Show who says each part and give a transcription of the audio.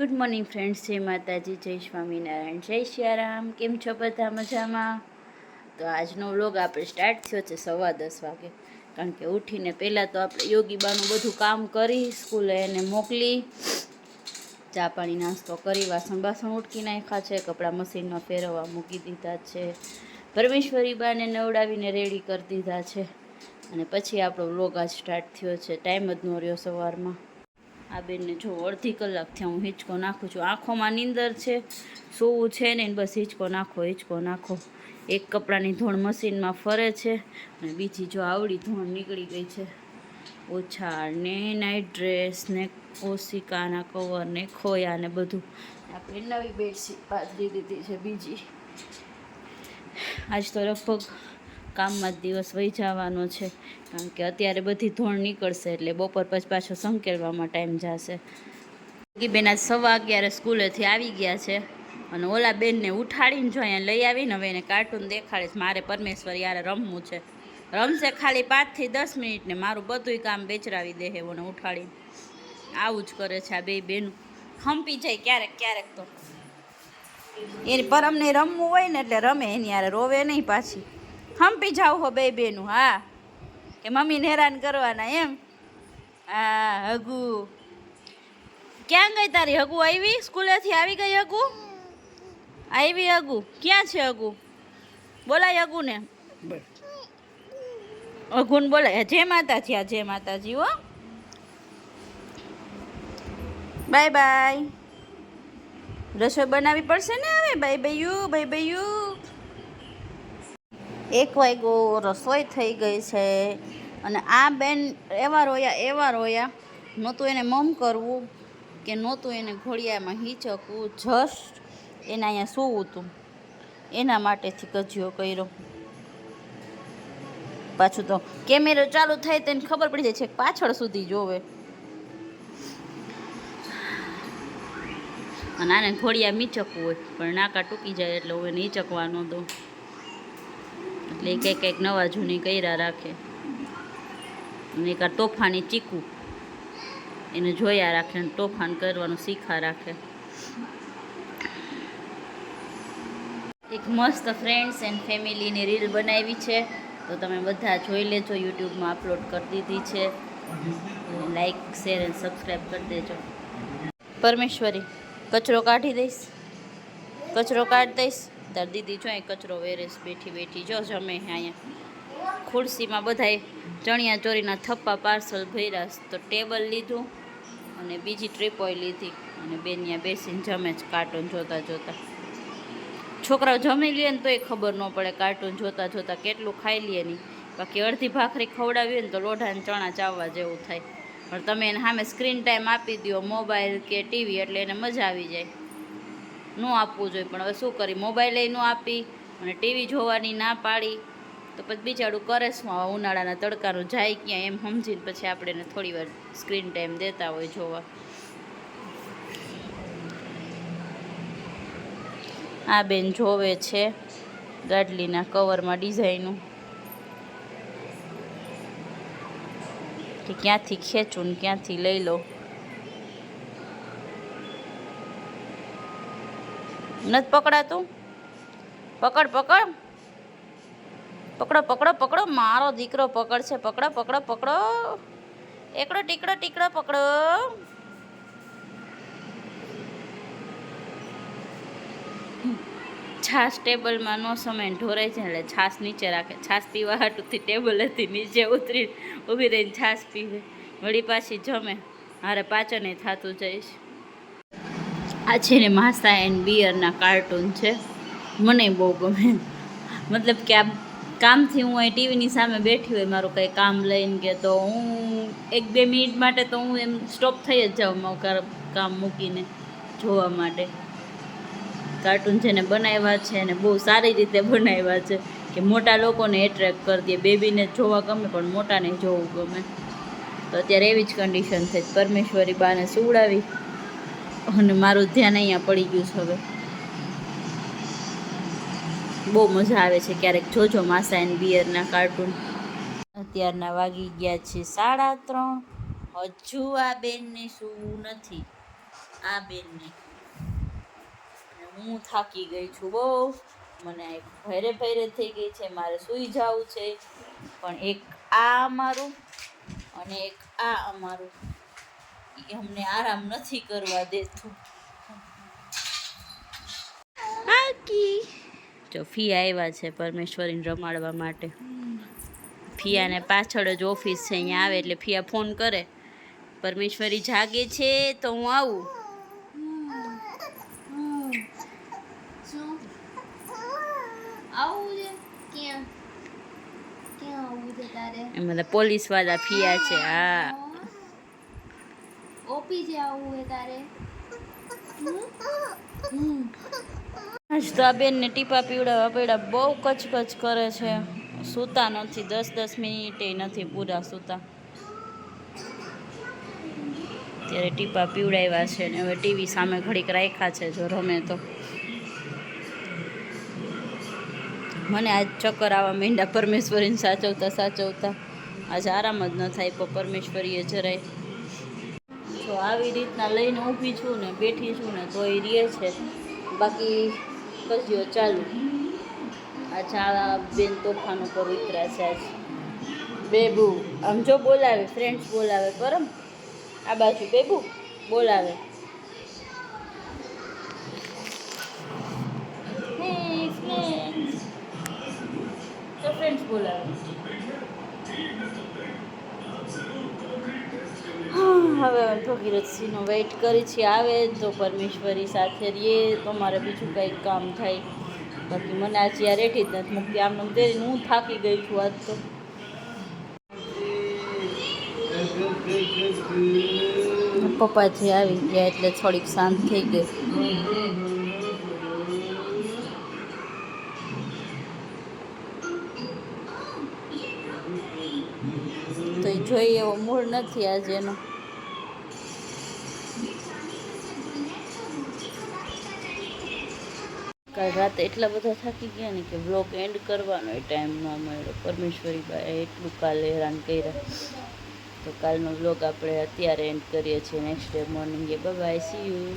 Speaker 1: Good morning friends જય માતાજી, જય સ્વામિનારાયણ, જય સિયારામ કેમ છો બધા મજામાં? તો આજનો વ્લોગ આપણે સ્ટાર્ટ થયો છે સવા દસ વાગે. કારણ કે ઉઠીને પહેલાં તો આપણે યોગીબાનું બધું કામ કરી, સ્કૂલે એને મોકલી, ચા પાણી, નાસ્તો કરી, વાસણ બાસણ ઉટકી નાખ્યા છે, કપડાં મશીનમાં ફેરવવા મૂકી દીધા છે. પરમેશ્વરી બાને નવડાવીને રેડી કરી દીધા છે. અને પછી આપણો વ્લોગ આજ સ્ટાર્ટ થયો છે. ટાઈમ જ ન રહ્યો સવારમાં. આ બેનને જો અડધી કલાકથી હું હિંચકો નાખું છું. આંખોમાં નીંદર છે, સૂવું છે ને બસ હિંચકો નાખો હિંચકો નાખો. એક કપડાની ધોણ મશીનમાં ફરે છે અને બીજી જો આવડી ધોણ નીકળી ગઈ છે. ઓછા ને નાઇટ ડ્રેસ ને ઓશિકાના કવર ને ખોયા ને બધું. આપણે નવી બેડશીટ પાથરી દીધી છે બીજી. આજ તો લગભગ કામમાં જ દિવસ વહી જવાનો છે. કારણ કે અત્યારે બધી ધોણ નીકળશે એટલે બપોર પછી પાછો સંકેલવામાં ટાઈમ જશે. બેન આજ સવા અગિયારે સ્કૂલેથી આવી ગયા છે અને ઓલા બેનને ઉઠાડીને જો અહીંયા લઈ આવીને હવે એને કાર્ટૂન દેખાડીશ મારે પરમેશ્વર યારે રમવું છે. રમશે ખાલી પાંચથી દસ મિનિટ ને મારું બધુંય કામ બેચરાવી દે એવોને ઉઠાડીને. આવું જ કરે છે આ બે બેન. હંપી જાય ક્યારેક ક્યારેક તો. એની પરમને રમવું હોય ને એટલે રમે, એની યારે રોવે નહીં પાછી. હંપી જાવ હો બે બેનું હા. કે મમ્મીને હેરાન કરવાના એમ. હા હગુ. ક્યાં ગઈ તારી હગુ? આવી? સ્કૂલેથી આવી ગઈ હગુ? આવી હગુ. ક્યાં છે હગુ? બોલાય હગુને. હગુને બોલાય. જય માતાજી આ જય માતાજી હો. Bye bye. રસોઈ બનાવવી પડશે ને હવે? બાય બાયુ બાય બાયુ. એક વાગ્યો રસોઈ થઈ ગઈ છે અને આ બેન એવા રોયા એવા રોયા નહોતું એને મમ કરવું કે નહોતું એને ઘોડિયામાં હિંચકવું જસ્ટ એને અહીંયા સૂવું હતું એના માટેથી કજિયો કર્યો. પાછું તો કેમેરો ચાલુ થાય તેને ખબર પડી જાય છે પાછળ સુધી જોવે. અને આને ઘોડિયા મીચકવું હોય, પણ નાકા ટૂકી જાય એટલે હું એને હિંચકવાનો દઉં એટલે એક કંઈક એક નવા જૂની કર્યા રાખે. અને એક આ તોફાની ચીકુ. એને જોયા રાખે અને તોફાન કરવાનું શીખા રાખે. એક મસ્ત ફ્રેન્ડ્સ એન્ડ ફેમિલીની રીલ બનાવી છે. તો તમે બધા જોઈ લેજો યુટ્યુબમાં અપલોડ કરી દીધી છે. લાઈક શેર એન્ડ સબસ્ક્રાઈબ કરી દેજો. પરમેશ્વરી, કચરો કાઢી દઈશ. કચરો કાઢી દઈશ. તાર દીદી જો અહીં કચરો વેરેસ બેઠી બેઠી જો જમે અહીંયા. ખુરશીમાં બધાએ ચણિયા ચોરીના થપ્પા પાર્સલ ભર્યા તો ટેબલ લીધું અને બીજી ટ્રીપોય લીધી. અને બેન ત્યાં બેસીને જમે જ કાર્ટૂન જોતા જોતા. છોકરાઓ જમી લે ને તોય ખબર ન પડે કાર્ટૂન જોતા જોતા કેટલું ખાઈ લે નહીં બાકી અડધી ભાખરી ખવડાવી હોય ને તો લોઢાને ચણા ચાવવા જેવું થાય. પણ તમે એને સામે સ્ક્રીન ટાઈમ આપી દો મોબાઈલ કે ટીવી એટલે એને મજા આવી જાય. ન આપવું જોઈએ. પણ હવે શું કરી? મોબાઈલ ન આપી અને ટીવી જોવાની ના પાડી. તો પછી બિચારું કરે શું? આવા ઉનાળાના તડકાનું જાય ક્યાં એમ સમજીને પછી આપણે થોડી વાર સ્ક્રીન ટાઈમ દેતા હોય જોવા. આ બેન જોવે છે ગાડલીના કવરમાં ડિઝાઇનું કે ક્યાંથી ખેંચું ને ક્યાંથી લઈ લો? નથી પકડાતું? પકડ પકડ. પકડો પકડો પકડો. મારો દીકરો પકડ છે પકડો પકડો પકડો. એકડો ટીકડો ટીકડો, પકડો. છાશ ટેબલમાં નો સમય. ઢોરાય છે એટલે છાશ નીચે રાખે. છાસ પીવા હાટુથી ટેબલેથી નીચે ઉતરી ઊભી રહીને છાશ પીવે. વળી પાછી જમે. હારે પાચન થતું જઈશ. આ છે ને માસા એન્ડ બિયરના કાર્ટૂન છે. મને બહુ ગમે. મતલબ કે આ કામથી હું અહીં ટીવીની સામે બેઠી હોય, મારું કંઈ કામ લઈને કે તો હું એક બે મિનિટ માટે તો હું એમ સ્ટોપ થઈ જ જાઉં મારું કામ મૂકીને જોવા માટે. કાર્ટૂન જેને બનાવ્યા છે એને બહુ સારી રીતે બનાવ્યા છે કે મોટા લોકોને એટ્રેક્ટ કરી દે. બેબીને જોવા ગમે પણ મોટાને જોવું ગમે. તો અત્યારે એવી જ કન્ડિશન થઈ પરમેશ્વરી બાને સુવડાવી. અને મારું ધ્યાન અહીંયા પડી ગયું છે હવે. બહુ મજા આવે છે ક્યારેક. જોજો માસા એન્ડ બિયરના કાર્ટૂન અત્યારના વાગી ગયા છે સાડા ત્રણ. હજુ આ બેનને શું નથી. આ બેનને. હું થાકી ગઈ છું બહુ. મને ભૈરે ભૈરે થઈ ગઈ છે, મારે સૂઈ જવું છે. પણ એક આ અમારું અને એક આ અમારું. અમને આરામ નથી કરવા દેતું. આકી. જો ફી આવ્યા છે પરમેશ્વરીને રમાડવા માટે. ફિયાને પાછળ જ ઓફિસ છે અહીંયા આવે એટલે ફિયા ફોન કરે. પરમેશ્વરી જાગે છે તો હું આવું.
Speaker 2: મતલબ
Speaker 1: એમાં પોલીસવાળા ફિયા છે હા.
Speaker 2: ઓપી જે આવું હે તારે?
Speaker 1: આજ તો આ બેનને ટીપા પીવડાવવા પડ્યા. બહુ કચકચ કરે છે. સૂતા નથી. દસ દસ મિનિટે નથી પૂરા સૂતા. ત્યારે ટીપા પીવડાવ્યા છે ને હવે ટીવી સામે ઘડીક રાખ્યા છે જો રમે તો. મને આજ ચક્કર આવવા મીંડા પરમેશ્વરીને સાચવતા સાચવતા. આજે આરામ જ ન થાય. પણ પરમેશ્વરીએ જરાય જો આવી રીતના લઈને ઊભી છું ને બેઠી છું ને તો એ રહે છે. બાકી કસ્યો ચાલુ. આ બેન તોફાન ઉપર ઉતરા છે આજ. બેબુ, આમ જો બોલાવે ફ્રેન્ડ્સ બોલાવે પરમ આ બાજુ બેબુ, બોલાવે. તો ફ્રેન્ડ્સ બોલાવે. હવે કિરતસિંહનો વેઇટ કરી છે, આવે તો પરમેશ્વરી સાથે રહીએ, તો મારે બીજું કંઈક કામ થાય. બાકી મને આજે યાર રેઠી જ નથી મૂકતી આમ નામ તેરી હું થાકી ગઈ છું આજ તો. પપ્પા જે આવી ગયા એટલે થોડીક શાંત થઈ ગઈ. તો જોઈએ એવો મૂળ નથી આજે એનો. કાલ રાતે એટલા બધા થાકી ગયા ને કે બ્લોગ એન્ડ કરવાનો ટાઈમ ન મળ્યો. પરમેશ્વરી બાએ એટલું કાલે હેરાન કર્યા. તો કાલનો બ્લોગ આપણે અત્યારે એન્ડ કરીએ છીએ. નેક્સ્ટ ડે મોર્નિંગે બાય સી યુ